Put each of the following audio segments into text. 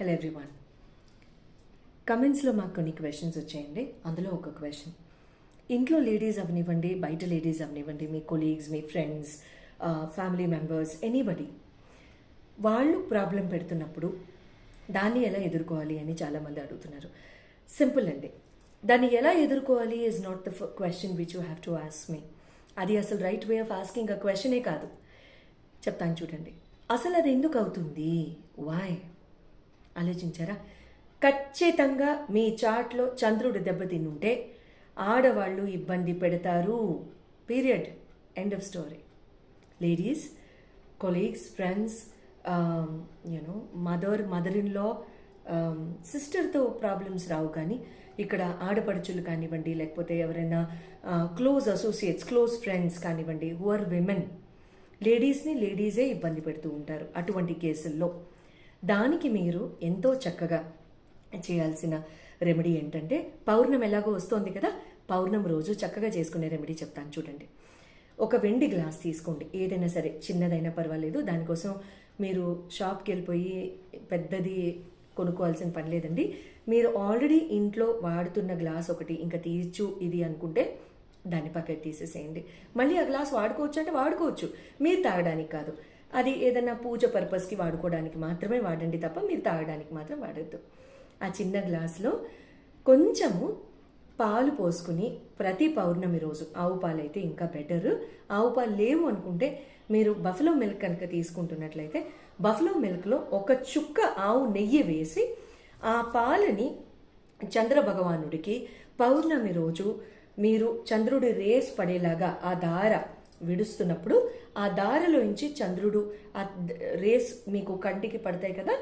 Hello everyone కమెంట్స్లో మాకు కొన్ని క్వశ్చన్స్ వచ్చాయండి. అందులో ఒక క్వశ్చన్ ఇంట్లో లేడీస్ అవనివ్వండి బయట లేడీస్ అవనివ్వండి మీ కొలీగ్స్ మీ ఫ్రెండ్స్ ఫ్యామిలీ మెంబర్స్ ఎనీబడి వాళ్ళు ప్రాబ్లం పెడుతున్నప్పుడు దాన్ని ఎలా ఎదుర్కోవాలి అని చాలామంది అడుగుతున్నారు. సింపుల్ అండి. దాన్ని ఎలా ఎదుర్కోవాలి is not the question which you have to ask me అది అసలు right way of asking a క్వశ్చనే కాదు. చెప్తాను చూడండి. అసలు అది ఎందుకు అవుతుంది? వాయ్ ఆలోచించారా? ఖచ్చితంగా మీ చాట్లో చంద్రుడు దెబ్బతిన్నుంటే ఆడవాళ్ళు ఇబ్బంది పెడతారు. Period. End of story. Ladies colleagues friends you know mother mother in law సిస్టర్తో problems రావు కానీ ఇక్కడ ఆడపడుచులు కానివ్వండి లేకపోతే ఎవరైనా క్లోజ్ అసోసియేట్స్ క్లోజ్ ఫ్రెండ్స్ కానివ్వండి హు ఆర్ విమెన్. లేడీస్ని లేడీసే ఇబ్బంది పెడుతూ ఉంటారు అటువంటి కేసుల్లో. దానికి మీరు ఎంతో చక్కగా చేయాల్సిన రెమెడీ ఏంటంటే పౌర్ణం ఎలాగో వస్తోంది కదా పౌర్ణం రోజు చక్కగా చేసుకునే రెమెడీ చెప్తాను చూడండి. ఒక వెండి గ్లాస్ తీసుకోండి. ఏదైనా సరే చిన్నదైనా పర్వాలేదు. దానికోసం మీరు షాప్కి వెళ్ళిపోయి పెద్దది కొనుక్కోవాల్సిన పని లేదండి. మీరు ఆల్రెడీ ఇంట్లో వాడుతున్న గ్లాస్ ఒకటి ఇంకా తీర్చు ఇది అనుకుంటే దాన్ని పక్కకి తీసేసేయండి. మళ్ళీ ఆ గ్లాస్ వాడుకోవచ్చు అంటే వాడుకోవచ్చు. మీరు తాగడానికి కాదు. అది ఏదైనా పూజ పర్పస్కి వాడుకోవడానికి మాత్రమే వాడండి తప్ప మీరు తాగడానికి మాత్రం వాడద్దు. ఆ చిన్న గ్లాస్లో కొంచెము పాలు పోసుకుని ప్రతి పౌర్ణమి రోజు ఆవు పాలు అయితే ఇంకా బెటర్. ఆవు పాలు లేవు అనుకుంటే మీరు బఫలో మిల్క్ కనుక తీసుకుంటున్నట్లయితే బఫలో మిల్క్లో ఒక చుక్క ఆవు నెయ్యి వేసి ఆ పాలని చంద్ర భగవానుడికి పౌర్ణమి రోజు మీరు చంద్రుడి రేస్ పడేలాగా ఆ దార విడుస్తున్నప్పుడు ఆ దారిలోంచి చంద్రుడు ఆ రేస్ మీకు కంటికి పడతాయి కదా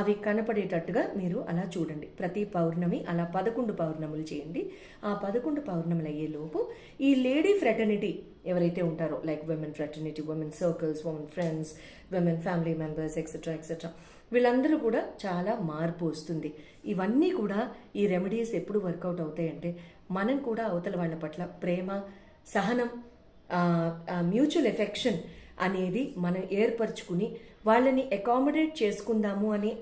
అవి కనపడేటట్టుగా మీరు అలా చూడండి. ప్రతి పౌర్ణమి అలా పదకొండు పౌర్ణములు చేయండి. ఆ పదకొండు పౌర్ణములు అయ్యేలోపు ఈ లేడీ ఫ్రెటర్నిటీ ఎవరైతే ఉంటారో like women fraternity women circles women friends women family members etcetera etcetera వీళ్ళందరూ కూడా చాలా మార్పు వస్తుంది. ఇవన్నీ కూడా ఈ రెమెడీస్ ఎప్పుడు వర్కౌట్ అవుతాయంటే మనం కూడా అవతల వాళ్ళ పట్ల ప్రేమ సహనం మ్యూచువల్ ఎఫెక్షన్ అనేది మనం ఏర్పరచుకుని వాళ్ళని అకామిడేట్ చేసుకుందాము అని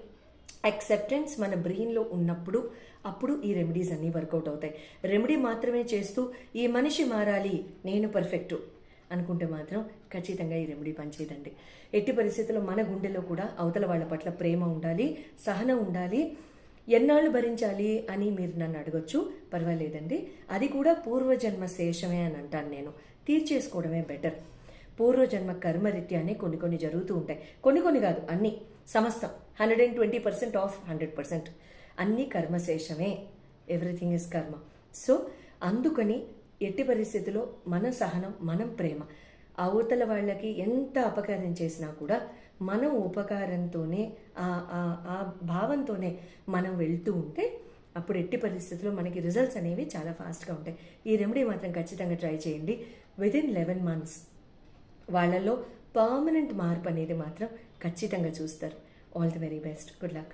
యాక్సెప్టెన్స్ మన బ్రెయిన్లో ఉన్నప్పుడు అప్పుడు ఈ రెమెడీస్ అన్నీ వర్కౌట్ అవుతాయి. రెమెడీ మాత్రమే చేస్తూ ఈ మనిషి మారాలి నేను పర్ఫెక్టు అనుకుంటే మాత్రం ఖచ్చితంగా ఈ రెమెడీ పనిచేయదండి. ఎట్టి పరిస్థితుల్లో మన గుండెలో కూడా అవతల వాళ్ళ పట్ల ప్రేమ ఉండాలి సహనం ఉండాలి ఎన్నాళ్ళు భరించాలి అని మీరు నన్ను అడగొచ్చు? పర్వాలేదండి. అది కూడా పూర్వజన్మ శేషమే అని అంటాను నేను. తీర్చేసుకోవడమే బెటర్. పూర్వజన్మ కర్మరీత్యానే కొన్ని కొన్ని జరుగుతూ ఉంటాయి. కొన్ని కొన్ని కాదు అన్ని. సమస్తం. Hundred and twenty percent of hundred percent. అన్ని కర్మశేషమే ఎవ్రీథింగ్ ఇస్ కర్మ. సో అందుకని ఎట్టి పరిస్థితిలో మన సహనం మనం ప్రేమ. అవతల వాళ్ళకి ఎంత అపకారం చేసినా కూడా మనం ఉపకారంతోనే ఆ ఆ- ఆ భావంతోనే మనం వెళ్తూ ఉంటే అప్పుడు ఎట్టి పరిస్థితుల్లో మనకి రిజల్ట్స్ అనేవి చాలా ఫాస్ట్గా ఉంటాయి. ఈ రెమెడీ మాత్రం ఖచ్చితంగా ట్రై చేయండి. విత్ ఇన్ లెవెన్ మంత్స్ వాళ్ళలో పర్మనెంట్ మార్పు అనేది మాత్రం ఖచ్చితంగా చూస్తారు. All the very best good luck